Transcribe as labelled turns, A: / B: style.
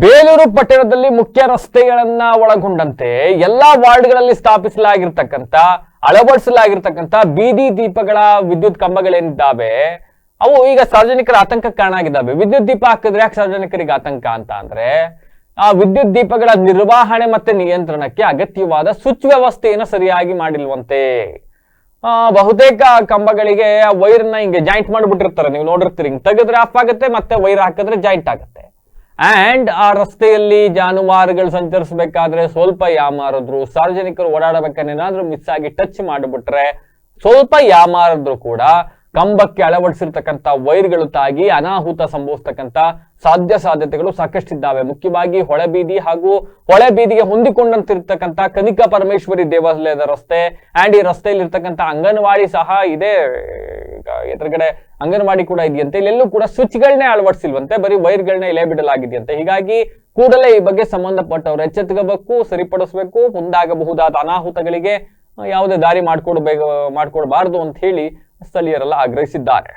A: ಬೇಲೂರು ಪಟ್ಟಣದಲ್ಲಿ ಮುಖ್ಯ ರಸ್ತೆಗಳನ್ನ ಒಳಗೊಂಡಂತೆ ಎಲ್ಲಾ ವಾರ್ಡ್ಗಳಲ್ಲಿ ಸ್ಥಾಪಿಸಲಾಗಿರ್ತಕ್ಕಂಥ ಅಳವಡಿಸಲಾಗಿರ್ತಕ್ಕಂಥ ಬೀದಿ ದೀಪಗಳ ವಿದ್ಯುತ್ ಕಂಬಗಳೇನಿದ್ದಾವೆ? ಅವು ಈಗ ಸಾರ್ವಜನಿಕರ ಆತಂಕಕ್ಕೆ ಕಾರಣ ಆಗಿದ್ದಾವೆ ವಿದ್ಯುತ್ ದೀಪ ಹಾಕಿದ್ರೆ ಯಾಕೆ ಸಾರ್ವಜನಿಕರಿಗೆ ಆತಂಕ ಅಂತ ಅಂದ್ರೆ ಆ ವಿದ್ಯುತ್ ದೀಪಗಳ ನಿರ್ವಹಣೆ ಮತ್ತೆ ನಿಯಂತ್ರಣಕ್ಕೆ ಅಗತ್ಯವಾದ ಸ್ವಿಚ್ ವ್ಯವಸ್ಥೆಯನ್ನು ಸರಿಯಾಗಿ ಮಾಡಿಲ್ವಂತೆ. ಆ, ಬಹುತೇಕ ಕಂಬಗಳಿಗೆ ವೈರ್ನ ಹಿಂಗೆ ಜಾಯಿಂಟ್ ಮಾಡಿಬಿಟ್ಟಿರ್ತಾರೆ. ನೀವು ನೋಡಿರ್ತೀರಿ ಹಿಂಗೆ ತೆಗೆದ್ರೆ ಆಫ್ ಆಗುತ್ತೆ ಮತ್ತೆ ವೈರ್ ಹಾಕಿದ್ರೆ ಜಾಯಿಂಟ್ ಆಗುತ್ತೆ. ಅಂಡ್ ಆ ರಸ್ತೆಯಲ್ಲಿ ಜಾನುವಾರುಗಳು ಸಂಚರಿಸಬೇಕಾದ್ರೆ ಸ್ವಲ್ಪ ಯಾಮಾರಿದ್ರು, ಸಾರ್ವಜನಿಕರು ಓಡಾಡಬೇಕಾದ್ರೆ ಏನಾದ್ರೂ ಮಿಸ್ ಆಗಿ ಟಚ್ ಮಾಡಿಬಿಟ್ರೆ ಸ್ವಲ್ಪ ಯಾಮಾರಿದ್ರು ಕೂಡ ಕಂಬಕ್ಕೆ ಅಳವಡಿಸಿರ್ತಕ್ಕಂಥ ವೈರ್ಗಳು ತಾಗಿ ಅನಾಹುತ ಸಂಭವಿಸ್ತಕ್ಕಂಥ ಸಾಧ್ಯ ಸಾಧ್ಯತೆಗಳು ಸಾಕಷ್ಟಿದ್ದಾವೆ. ಮುಖ್ಯವಾಗಿ ಹೊಳೆಬೀದಿ ಹಾಗೂ ಹೊಳೆಬೀದಿಗೆ ಹೊಂದಿಕೊಂಡಂತಿರ್ತಕ್ಕಂಥ ಕನಿಕಾ ಪರಮೇಶ್ವರಿ ದೇವಾಲಯದ ರಸ್ತೆ ಆ್ಯಂಡ್ ಈ ರಸ್ತೆಯಲ್ಲಿ ಇರ್ತಕ್ಕಂಥ ಅಂಗನವಾಡಿ ಸಹ ಇದೆ. ಎದುರುಗಡೆ ಅಂಗನವಾಡಿ ಕೂಡ ಇದೆಯಂತೆ. ಇಲ್ಲೆಲ್ಲೂ ಕೂಡ ಸ್ವಿಚ್ಗಳನ್ನೇ ಅಳವಡಿಸಿಲ್ವಂತೆ. ಬರೀ ವೈರ್ಗಳನ್ನ ಇಲ್ಲೇ ಬಿಡಲಾಗಿದೆಯಂತೆ. ಹೀಗಾಗಿ ಕೂಡಲೇ ಈ ಬಗ್ಗೆ ಸಂಬಂಧಪಟ್ಟವರು ಎಚ್ಚೆತ್ತುಕೋಬೇಕು ಸರಿಪಡಿಸಬೇಕು, ಮುಂದಾಗಬಹುದಾದ ಅನಾಹುತಗಳಿಗೆ ಯಾವುದೇ ದಾರಿ ಮಾಡ್ಕೊಡ್ಬೇಕು ಮಾಡ್ಕೊಡ್ಬಾರ್ದು ಅಂತ ಹೇಳಿ ಸ್ಥಳೀಯರೆಲ್ಲ ಆಗ್ರಹಿಸಿದ್ದಾರೆ.